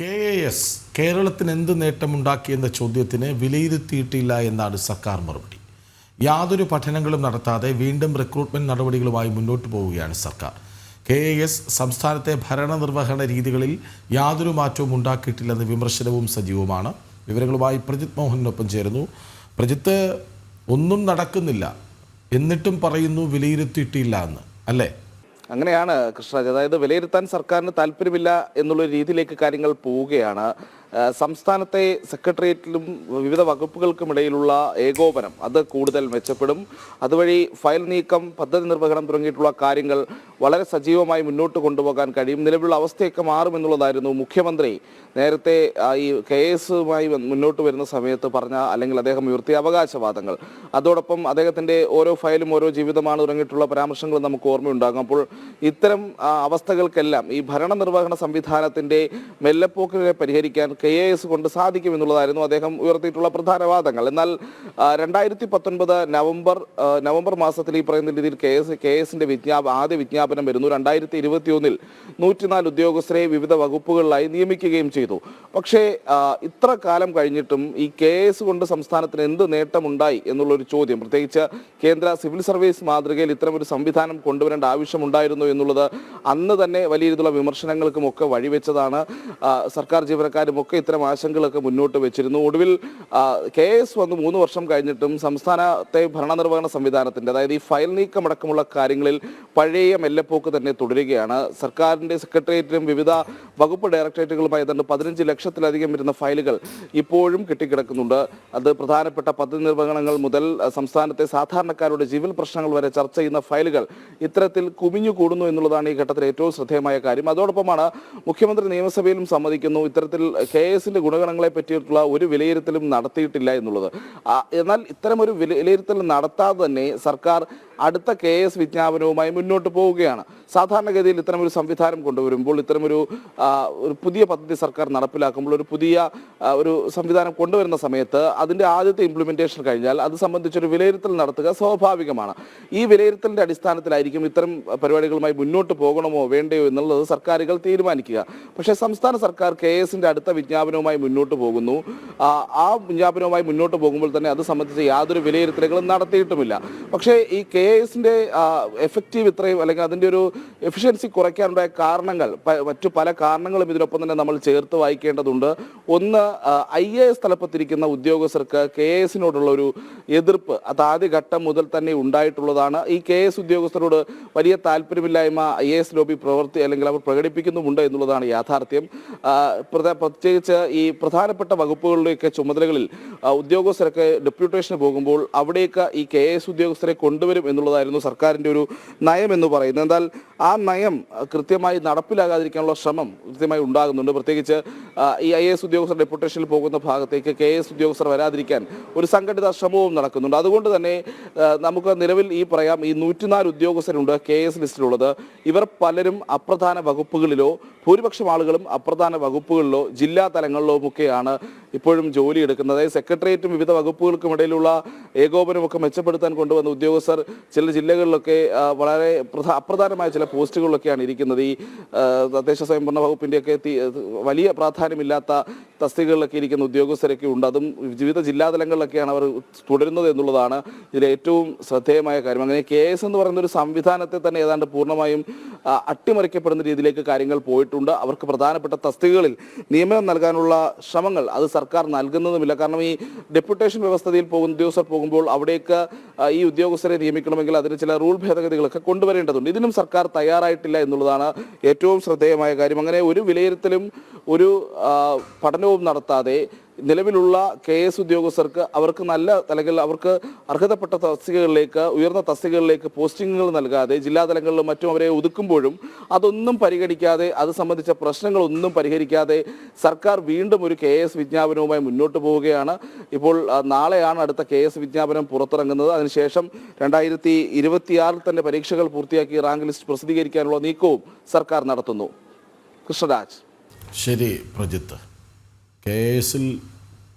K A S കേരളത്തിന് എന്ത് നേട്ടമുണ്ടാക്കിയെന്ന ചോദ്യത്തിന് വിലയിരുത്തിയിട്ടില്ല എന്നാണ് സർക്കാർ മറുപടി. യാതൊരു പഠനങ്ങളും നടത്താതെ വീണ്ടും റിക്രൂട്ട്മെന്റ് നടപടികളുമായി മുന്നോട്ട് പോവുകയാണ് സർക്കാർ. കെ എ എസ് സംസ്ഥാനത്തെ ഭരണനിർവഹണ രീതികളിൽ യാതൊരു മാറ്റവും ഉണ്ടാക്കിയിട്ടില്ലെന്ന വിമർശനവും സജീവമാണ്. വിവരങ്ങളുമായി പ്രജിത് മോഹനൊപ്പം ചേരുന്നു. പ്രജിത്ത് ഒന്നും നടക്കുന്നില്ല. എന്നിട്ടും പറയുന്നു വിലയിരുത്തിയിട്ടില്ല എന്ന്. അല്ലേ? അങ്ങനെയാണ് കൃഷ്ണരാജ് അതായത് വിലയിരുത്താൻ സർക്കാരിന് താല്പര്യമില്ല എന്നുള്ള രീതിയിലേക്ക് കാര്യങ്ങൾ പോവുകയാണ്. സംസ്ഥാനത്തെ സെക്രട്ടേറിയറ്റിലും വിവിധ വകുപ്പുകൾക്കുമിടയിലുള്ള ഏകോപനം അത് കൂടുതൽ മെച്ചപ്പെടും. അതുവഴി ഫയൽ നീക്കം പദ്ധതി നിർവഹണം തുടങ്ങിയിട്ടുള്ള കാര്യങ്ങൾ വളരെ സജീവമായി മുന്നോട്ട് കൊണ്ടുപോകാൻ കഴിയും. നിലവിലുള്ള അവസ്ഥയൊക്കെ മാറുമെന്നുള്ളതായിരുന്നു മുഖ്യമന്ത്രി നേരത്തെ ഈ കെ എസുമായി മുന്നോട്ട് വരുന്ന സമയത്ത് പറഞ്ഞ അല്ലെങ്കിൽ അദ്ദേഹം ഉയർത്തിയ അവകാശവാദങ്ങൾ. അതോടൊപ്പം അദ്ദേഹത്തിന്റെ ഓരോ ഫയലും ഓരോ ജീവിതമാണ് തുടങ്ങിയിട്ടുള്ള പരാമർശങ്ങൾ നമുക്ക് ഓർമ്മയുണ്ടാകും. അപ്പോൾ ഇത്തരം അവസ്ഥകൾക്കെല്ലാം ഈ ഭരണ നിർവഹണ സംവിധാനത്തിന്റെ മെല്ലപ്പോക്കിനെ പരിഹരിക്കാൻ കെ എ എസ് കൊണ്ട് സാധിക്കുമെന്നുള്ളതായിരുന്നു അദ്ദേഹം ഉയർത്തിയിട്ടുള്ള പ്രധാന വാദങ്ങൾ എന്നാൽ രണ്ടായിരത്തി പത്തൊൻപത് നവംബർ നവംബർ മാസത്തിൽ ഈ പറയുന്ന രീതിയിൽ കെ എസ് കെ എസിന്റെ വിജ്ഞാപ ആദ്യ വിജ്ഞാപനം വരുന്നു. രണ്ടായിരത്തി ഇരുപത്തി ഒന്നിൽ നൂറ്റിനാല് ഉദ്യോഗസ്ഥരെ വിവിധ വകുപ്പുകളിലായി നിയമിക്കുകയും ചെയ്തു. പക്ഷേ ഇത്ര കാലം കഴിഞ്ഞിട്ടും ഈ കെ എസ് കൊണ്ട് സംസ്ഥാനത്തിന് എന്ത് നേട്ടമുണ്ടായി എന്നുള്ളൊരു ചോദ്യം. പ്രത്യേകിച്ച് കേന്ദ്ര സിവിൽ സർവീസ് മാതൃകയിൽ ഇത്തരം ഒരു സംവിധാനം കൊണ്ടുവരേണ്ട ആവശ്യമുണ്ടായിരുന്നു എന്നുള്ളത് അന്ന് തന്നെ വലിയ രീതിയിലുള്ള വിമർശനങ്ങൾക്കും ഒക്കെ വഴിവെച്ചതാണ്. സർക്കാർ ജീവനക്കാരും ഒക്കെ ഇത്തരം ആശങ്കകളൊക്കെ മുന്നോട്ട് വെച്ചിരുന്നു. ഒടുവിൽ കെ എസ് വന്ന് മൂന്ന് വർഷം കഴിഞ്ഞിട്ടും സംസ്ഥാനത്തെ ഭരണനിർവഹണ സംവിധാനത്തിന്റെ അതായത് ഈ ഫയൽ നീക്കമടക്കമുള്ള കാര്യങ്ങളിൽ പഴയ മെല്ലപ്പോക്ക് തന്നെ തുടരുകയാണ്. സർക്കാരിന്റെ സെക്രട്ടേറിയറ്റിലും വിവിധ വകുപ്പ് ഡയറക്ടറേറ്റുകളുമായി ഏതാണ്ട് പതിനഞ്ച് ലക്ഷത്തിലധികം വരുന്ന ഫയലുകൾ ഇപ്പോഴും കെട്ടിക്കിടക്കുന്നുണ്ട്. അത് പ്രധാനപ്പെട്ട പദ്ധതി നിർവഹണങ്ങൾ മുതൽ സംസ്ഥാനത്തെ സാധാരണക്കാരുടെ ജീവൽ പ്രശ്നങ്ങൾ വരെ ചർച്ച ചെയ്യുന്ന ഫയലുകൾ ഇത്തരത്തിൽ കുമിഞ്ഞു കൂടുന്നു എന്നുള്ളതാണ് ഈ ഘട്ടത്തിൽ ഏറ്റവും ശ്രദ്ധേയമായ കാര്യം. അതോടൊപ്പമാണ് മുഖ്യമന്ത്രി നിയമസഭയിലും സമ്മതിക്കുന്നു. ഇത്തരത്തിൽ കെ എസിന്റെ ഗുണഗണങ്ങളെ പറ്റിയിട്ടുള്ള ഒരു വിലയിരുത്തലും നടത്തിയിട്ടില്ല എന്നുള്ളത്. എന്നാൽ ഇത്തരം ഒരു വിലയിരുത്തൽ നടത്താതെ തന്നെ സർക്കാർ അടുത്ത കെ എസ് വിജ്ഞാപനവുമായി മുന്നോട്ട് പോവുകയാണ്. സാധാരണഗതിയിൽ ഇത്തരം ഒരു സംവിധാനം കൊണ്ടുവരുമ്പോൾ ഇത്തരമൊരു ഒരു പുതിയ പദ്ധതി സർക്കാർ നടപ്പിലാക്കുമ്പോൾ ഒരു പുതിയ ഒരു സംവിധാനം കൊണ്ടുവരുന്ന സമയത്ത് അതിന്റെ ആദ്യത്തെ ഇംപ്ലിമെന്റേഷൻ കഴിഞ്ഞാൽ അത് സംബന്ധിച്ചൊരു വിലയിരുത്തൽ നടത്തുക സ്വാഭാവികമാണ്. ഈ വിലയിരുത്തലിന്റെ അടിസ്ഥാനത്തിലായിരിക്കും ഇത്തരം പരിപാടികളുമായി മുന്നോട്ട് പോകണമോ വേണ്ടയോ എന്നുള്ളത് സർക്കാരുകൾ തീരുമാനിക്കുക. പക്ഷേ സംസ്ഥാന സർക്കാർ കെ എസിന്റെ അടുത്ത വിജ്ഞാപനവുമായി മുന്നോട്ട് പോകുന്നു. ആ, വിജ്ഞാപനവുമായി മുന്നോട്ട് പോകുമ്പോൾ തന്നെ അത് സംബന്ധിച്ച് യാതൊരു വിലയിരുത്തലുകളും നടത്തിയിട്ടുമില്ല. പക്ഷേ ഈ കെ എസിന്റെ എഫക്റ്റീവ് ഇത്രയും അല്ലെങ്കിൽ അതിന്റെ ഒരു എഫിഷ്യൻസി കുറയ്ക്കാനുണ്ടായ കാരണങ്ങൾ മറ്റു പല കാരണങ്ങളും ഇതിനൊപ്പം തന്നെ നമ്മൾ ചേർത്ത് വായിക്കേണ്ടതുണ്ട്. ഒന്ന് ഐ എ എസ് തലപ്പത്തിരിക്കുന്ന ഉദ്യോഗസ്ഥർക്ക് കെ എസിനോടുള്ള ഒരു എതിർപ്പ് അത് ആദ്യ ഘട്ടം മുതൽ തന്നെ ഉണ്ടായിട്ടുള്ളതാണ്. ഈ കെ എസ് ഉദ്യോഗസ്ഥരോട് വലിയ താല്പര്യമില്ലായ്മ ഐ എ എസ് ലോബി പ്രവൃത്തി അല്ലെങ്കിൽ അവർ പ്രകടിപ്പിക്കുന്നുമുണ്ട് എന്നുള്ളതാണ് യാഥാർത്ഥ്യം. പ്രത്യേക പ്രത്യേകിച്ച് ഈ പ്രധാനപ്പെട്ട വകുപ്പുകളുടെയൊക്കെ ചുമതലകളിൽ ഉദ്യോഗസ്ഥരൊക്കെ ഡെപ്യൂട്ടേഷന് പോകുമ്പോൾ അവിടേക്ക് ഈ കെ എസ് ഉദ്യോഗസ്ഥരെ കൊണ്ടുവരും എന്നുള്ളതായിരുന്നു സർക്കാരിന്റെ ഒരു നയം എന്ന് പറയുന്നത്. എന്നാൽ ആ നയം കൃത്യമായി നടപ്പിലാകാതിരിക്കാനുള്ള ശ്രമം കൃത്യമായി ഉണ്ടാകുന്നുണ്ട്. പ്രത്യേകിച്ച് ഈ ഐ എസ് ഉദ്യോഗസ്ഥർ ഡെപ്യൂട്ടേഷനിൽ പോകുന്ന ഭാഗത്തേക്ക് കെ എസ് ഉദ്യോഗസ്ഥർ വരാതിരിക്കാൻ ഒരു സംഘടിത ശ്രമവും നടക്കുന്നുണ്ട്. അതുകൊണ്ട് തന്നെ നമുക്ക് നിലവിൽ ഈ പറയാം ഈ നൂറ്റിനാല് ഉദ്യോഗസ്ഥരുണ്ട് കെ എസ് ലിസ്റ്റിലുള്ളത്. ഇവർ പലരും അപ്രധാന വകുപ്പുകളിലോ ഭൂരിപക്ഷം ആളുകളും അപ്രധാന വകുപ്പുകളിലോ ജില്ലാ തലങ്ങളിലോ ഒക്കെയാണ് ഇപ്പോഴും ജോലി എടുക്കുന്നത്. അതായത് സെക്രട്ടേറിയറ്റും വിവിധ വകുപ്പുകൾക്കും ഇടയിലുള്ള ഏകോപനമൊക്കെ മെച്ചപ്പെടുത്താൻ കൊണ്ടുവന്ന ഉദ്യോഗസ്ഥർ ചില ജില്ലകളിലൊക്കെ വളരെ അപ്രധാനമായ ചില പോസ്റ്റുകളിലൊക്കെയാണ് ഇരിക്കുന്നത്. ഈ തദ്ദേശ സ്വയംഭരണ വകുപ്പിന്റെയൊക്കെ വലിയ പ്രാധാന്യമില്ലാത്ത തസ്തികകളിലൊക്കെ ഇരിക്കുന്ന ഉദ്യോഗസ്ഥരൊക്കെ ഉണ്ട്. അതും വിവിധ ജില്ലാതലങ്ങളിലൊക്കെയാണ് അവർ തുടരുന്നത് എന്നുള്ളതാണ് ഇതിൽ ഏറ്റവും ശ്രദ്ധേയമായ കാര്യം. അങ്ങനെ കെ എസ് എന്ന് പറയുന്ന ഒരു സംവിധാനത്തെ തന്നെ ഏതാണ്ട് പൂർണമായും അട്ടിമറിക്കപ്പെടുന്ന രീതിയിലേക്ക് കാര്യങ്ങൾ പോയിട്ടുണ്ട്. അവർക്ക് പ്രധാനപ്പെട്ട തസ്തികകളിൽ നിയമനം നൽകാനുള്ള ശ്രമങ്ങൾ അത് സർക്കാർ നൽകുന്നതുമില്ല. കാരണം ഈ ഡെപ്യൂട്ടേഷൻ വ്യവസ്ഥയിൽ പോകുന്ന ഉദ്യോഗസ്ഥർ പോകുമ്പോൾ അവിടേക്ക് ഈ ഉദ്യോഗസ്ഥരെ നിയമിക്കണമെങ്കിൽ അതിന് ചില റൂൾ ഭേദഗതികളൊക്കെ കൊണ്ടുവരേണ്ടതുണ്ട്. ഇതിനും സർക്കാർ തയ്യാറായിട്ടില്ല എന്നുള്ളതാണ് ഏറ്റവും ശ്രദ്ധേയമായ കാര്യം. അങ്ങനെ ഒരു വിലയിരുത്തലും ഒരു പഠനവും നടത്താതെ നിലവിലുള്ള കെ എസ് ഉദ്യോഗസ്ഥർക്ക് അവർക്ക് നല്ല അല്ലെങ്കിൽ അവർക്ക് അർഹതപ്പെട്ട തസ്തികകളിലേക്ക് ഉയർന്ന തസ്തികകളിലേക്ക് പോസ്റ്റിങ്ങുകൾ നൽകാതെ ജില്ലാ തലങ്ങളിലും മറ്റും അവരെ ഒതുക്കുമ്പോഴും അതൊന്നും പരിഗണിക്കാതെ അത് സംബന്ധിച്ച പ്രശ്നങ്ങളൊന്നും പരിഹരിക്കാതെ സർക്കാർ വീണ്ടും ഒരു കെ എസ് വിജ്ഞാപനവുമായി മുന്നോട്ട് പോവുകയാണ്. ഇപ്പോൾ നാളെയാണ് അടുത്ത കെ എസ് വിജ്ഞാപനം പുറത്തിറങ്ങുന്നത്. അതിനുശേഷം രണ്ടായിരത്തി ഇരുപത്തിയാറിൽ തന്നെ പരീക്ഷകൾ പൂർത്തിയാക്കി റാങ്ക് ലിസ്റ്റ് പ്രസിദ്ധീകരിക്കാനുള്ള നീക്കവും സർക്കാർ നടത്തുന്നു. കൃഷ്ണരാജ്. ശരി പ്രജിത്ത്. കെ എസിൽ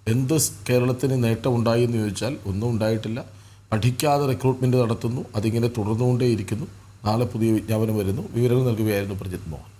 എന്ത് കേരളത്തിന് നേട്ടമുണ്ടായി എന്ന് ചോദിച്ചാൽ ഒന്നും ഉണ്ടായിട്ടില്ല. പഠിക്കാതെ റിക്രൂട്ട്മെന്റ് നടത്തുന്നു. അതിങ്ങനെ തുടർന്നുകൊണ്ടേയിരിക്കുന്നു. നാളെ പുതിയ വിജ്ഞാപനം വരുന്നു. വിവരങ്ങൾ നൽകുകയായിരുന്നു പ്രജിത് മോഹൻ.